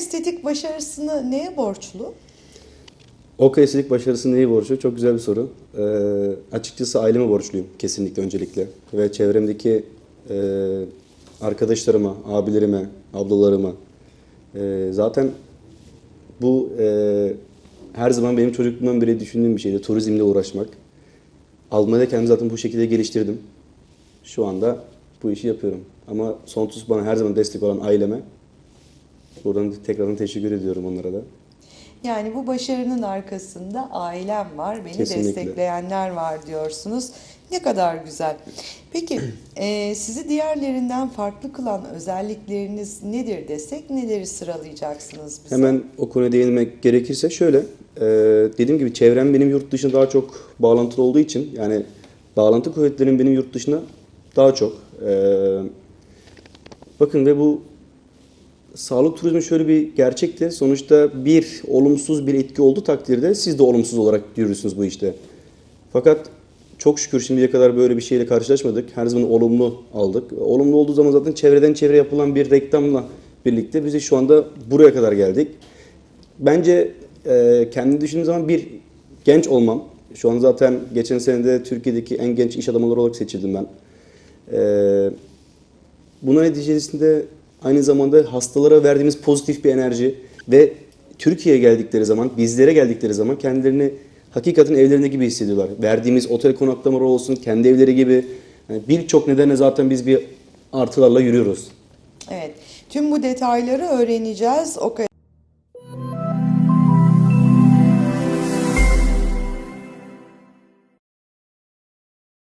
estetik başarısını neye borçlu? OK estetik başarısı neye borçlu? Çok güzel bir soru. Ee, açıkçası aileme borçluyum kesinlikle öncelikle. Ve çevremdeki e, arkadaşlarıma, abilerime, ablalarıma. E, zaten bu e, her zaman benim çocukluğumdan beri düşündüğüm bir şeydi. Turizmle uğraşmak. Almanya'da kendimi zaten bu şekilde geliştirdim. Şu anda bu işi yapıyorum. Ama sonsuz bana her zaman destek olan aileme buradan tekrardan teşekkür ediyorum onlara da. Yani bu başarının arkasında ailem var, beni Kesinlikle. destekleyenler var diyorsunuz. Ne kadar güzel. Peki e, sizi diğerlerinden farklı kılan özellikleriniz nedir desek neleri sıralayacaksınız bize? Hemen o konuya değinmek gerekirse şöyle. e, dediğim gibi çevrem benim yurt dışına daha çok bağlantılı olduğu için yani bağlantı kuvvetlerim benim yurt dışına daha çok. E, bakın ve bu sağlık turizmi şöyle bir gerçekti. Sonuçta bir olumsuz bir etki olduğu takdirde siz de olumsuz olarak yürürsünüz bu işte. Fakat çok şükür şimdiye kadar böyle bir şeyle karşılaşmadık. Her zaman olumlu aldık. Olumlu olduğu zaman zaten çevreden çevre yapılan bir reklamla birlikte biz de şu anda buraya kadar geldik. Bence e, kendi düşündüğüm zaman bir genç olmam. Şu an zaten geçen senede Türkiye'deki en genç iş adamları olarak seçildim ben. E, Buna neticesinde aynı zamanda hastalara verdiğimiz pozitif bir enerji ve Türkiye'ye geldikleri zaman, bizlere geldikleri zaman kendilerini hakikaten evlerinde gibi hissediyorlar. Verdiğimiz otel konaklamaları olsun, kendi evleri gibi yani birçok nedenle zaten biz bir artılarla yürüyoruz. Evet. Tüm bu detayları öğreneceğiz. O